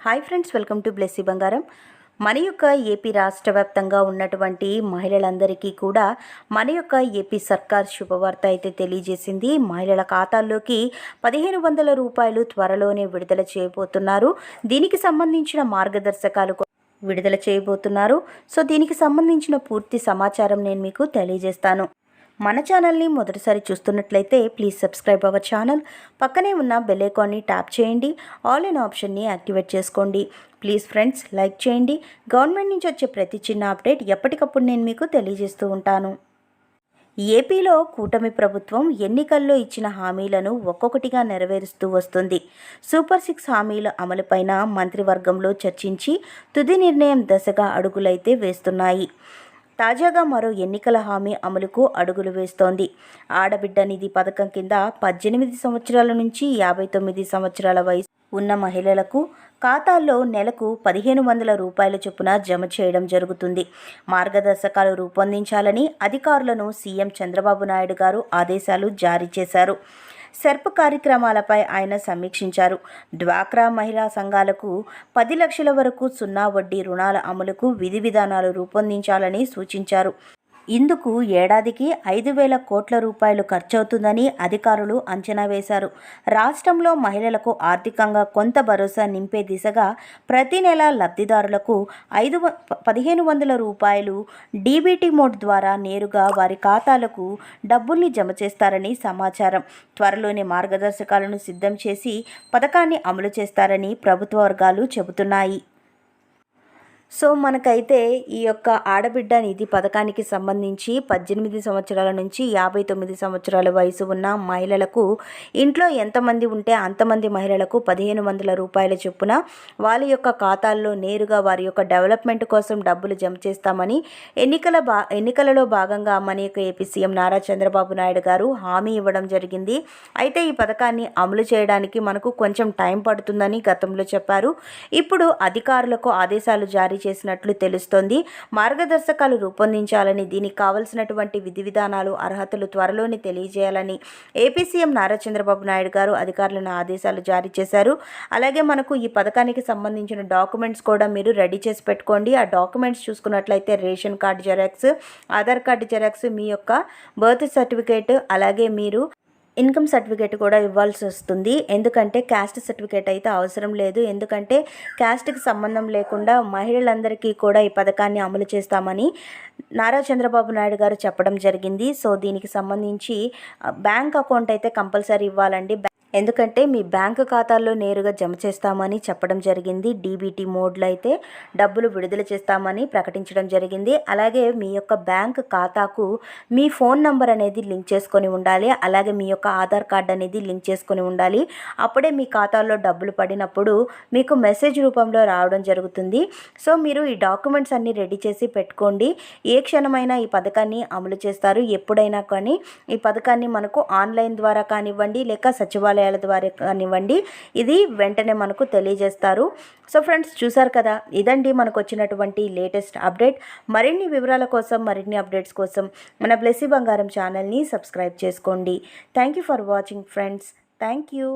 Hi friends welcome to Blessy Bangaram మన యొక్క AP రాష్ట్ర వ్యాప్తంగా ఉన్నటువంటి మహిళలందరికీ కూడా మన యొక్క ఏపీ సర్కార్ శుభవార్త అయితే తెలియజేసింది. మహిళల ఖాతాల్లోకి పదిహేను వందల రూపాయలు త్వరలోనే విడుదల చేయబోతున్నారు. దీనికి సంబంధించిన మార్గదర్శకాలు విడుదల చేయబోతున్నారు. సో దీనికి సంబంధించిన పూర్తి సమాచారం నేను మీకు తెలియజేస్తాను. మన ఛానల్ని మొదటిసారి చూస్తున్నట్లయితే ప్లీజ్ సబ్స్క్రైబ్ అవర్ ఛానల్. పక్కనే ఉన్న బెల్ ఐకాన్ని ట్యాప్ చేయండి. ఆల్ ఇన్ ఆప్షన్ని యాక్టివేట్ చేసుకోండి. ప్లీజ్ ఫ్రెండ్స్ లైక్ చేయండి. గవర్నమెంట్ నుంచి వచ్చే ప్రతి చిన్న అప్డేట్ ఎప్పటికప్పుడు నేను మీకు తెలియజేస్తూ ఉంటాను. ఏపీలో కూటమి ప్రభుత్వం ఎన్నికల్లో ఇచ్చిన హామీలను ఒక్కొక్కటిగా నెరవేరుస్తూ వస్తుంది. సూపర్ సిక్స్ హామీల అమలుపైన మంత్రివర్గంలో చర్చించి తుది నిర్ణయం దశగా అడుగులైతే వేస్తున్నాయి. తాజాగా మరో ఎన్నికల హామీ అమలుకు అడుగులు వేస్తోంది. ఆడబిడ్డ నిధి పథకం కింద పద్దెనిమిది సంవత్సరాల నుంచి యాభై తొమ్మిది సంవత్సరాల వయసు ఉన్న మహిళలకు ఖాతాల్లో నెలకు పదిహేను వందల రూపాయల చొప్పున జమ చేయడం జరుగుతుంది. మార్గదర్శకాలు రూపొందించాలని అధికారులను సీఎం చంద్రబాబు నాయుడు గారు ఆదేశాలు జారీ చేశారు. సెర్ప్ కార్యక్రమాలపై ఆయన సమీక్షించారు. డ్వాక్రా మహిళా సంఘాలకు పది లక్షల వరకు సున్నా వడ్డీ రుణాల అమలుకు విధి విధానాలు రూపొందించాలని సూచించారు. ఇందుకు ఏడాదికి ఐదు వేల కోట్ల రూపాయలు ఖర్చవుతుందని అధికారులు అంచనా వేశారు. రాష్ట్రంలో మహిళలకు ఆర్థికంగా కొంత భరోసా నింపే దిశగా ప్రతి నెల లబ్ధిదారులకు ఐదు పదిహేను వందల రూపాయలు డీబీటీ మోడ్ ద్వారా నేరుగా వారి ఖాతాలకు డబ్బుల్ని జమ చేస్తారని సమాచారం. త్వరలోనే మార్గదర్శకాలను సిద్ధం చేసి పథకాన్ని అమలు చేస్తారని ప్రభుత్వ వర్గాలు చెబుతున్నాయి. సో మనకైతే ఈ యొక్క ఆడబిడ్డ నిధి పథకానికి సంబంధించి పద్దెనిమిది సంవత్సరాల నుంచి యాభై తొమ్మిది సంవత్సరాల వయసు ఉన్న మహిళలకు ఇంట్లో ఎంతమంది ఉంటే అంతమంది మహిళలకు పదిహేను వందల రూపాయల చొప్పున వాళ్ళ యొక్క ఖాతాల్లో నేరుగా వారి యొక్క డెవలప్మెంట్ కోసం డబ్బులు జమ చేస్తామని ఎన్నికల బా ఎన్నికలలో భాగంగా మన యొక్క ఏపీ సీఎం నారా చంద్రబాబు నాయుడు గారు హామీ ఇవ్వడం జరిగింది. అయితే ఈ పథకాన్ని అమలు చేయడానికి మనకు కొంచెం టైం పడుతుందని గతంలో చెప్పారు. ఇప్పుడు అధికారులకు ఆదేశాలు జారీ చేసినట్లు తెలుస్తోంది. మార్గదర్శకాలు రూపొందించాలని దీనికి కావలసినటువంటి విధి విధానాలు అర్హతలు త్వరలోనే తెలియజేయాలని ఏపీ సీఎం నారా చంద్రబాబు నాయుడు గారు అధికారులను ఆదేశాలు జారీ చేశారు. అలాగే మనకు ఈ పథకానికి సంబంధించిన డాక్యుమెంట్స్ కూడా మీరు రెడీ చేసి పెట్టుకోండి. ఆ డాక్యుమెంట్స్ చూసుకున్నట్లయితే ration card xerox Aadhaar card xerox మీ యొక్క బర్త్ సర్టిఫికేట్ అలాగే మీరు ఇన్కమ్ సర్టిఫికేట్ కూడా ఇవ్వాల్సి వస్తుంది. ఎందుకంటే క్యాస్ట్ సర్టిఫికేట్ అయితే అవసరం లేదు. ఎందుకంటే క్యాస్ట్కి సంబంధం లేకుండా మహిళలందరికీ కూడా ఈ పథకాన్ని అమలు చేస్తామని నారా చంద్రబాబు నాయుడు గారు చెప్పడం జరిగింది. సో దీనికి సంబంధించి బ్యాంక్ అకౌంట్ అయితే కంపల్సరీ ఇవ్వాలండి. ఎందుకంటే మీ బ్యాంకు ఖాతాల్లో నేరుగా జమ చేస్తామని చెప్పడం జరిగింది. డీబీటీ మోడ్లో అయితే డబ్బులు విడుదల చేస్తామని ప్రకటించడం జరిగింది. అలాగే మీ యొక్క బ్యాంక్ ఖాతాకు మీ ఫోన్ నంబర్ అనేది లింక్ చేసుకొని ఉండాలి. అలాగే మీ యొక్క ఆధార్ కార్డ్ అనేది లింక్ చేసుకొని ఉండాలి. అప్పుడే మీ ఖాతాలో డబ్బులు పడినప్పుడు మీకు మెసేజ్ రూపంలో రావడం జరుగుతుంది. సో మీరు ఈ డాక్యుమెంట్స్ అన్నీ రెడీ చేసి పెట్టుకోండి. ఏ క్షణమైనా ఈ పథకాన్ని అమలు చేస్తారు. ఎప్పుడైనా కానీ ఈ పథకాన్ని మనకు ఆన్లైన్ ద్వారా కానివ్వండి లేక సచివాలయం కార్యాలయాల ద్వారా కానివ్వండి ఇది వెంటనే మనకు తెలియజేస్తారు. సో ఫ్రెండ్స్ చూసారు కదా ఇదండి మనకు వచ్చినటువంటి లేటెస్ట్ అప్డేట్. మరిన్ని వివరాల కోసం మరిన్ని అప్డేట్స్ కోసం మన బ్లెస్సీ బంగారం ఛానల్ని సబ్స్క్రైబ్ చేసుకోండి. Thank you for watching friends. Thank you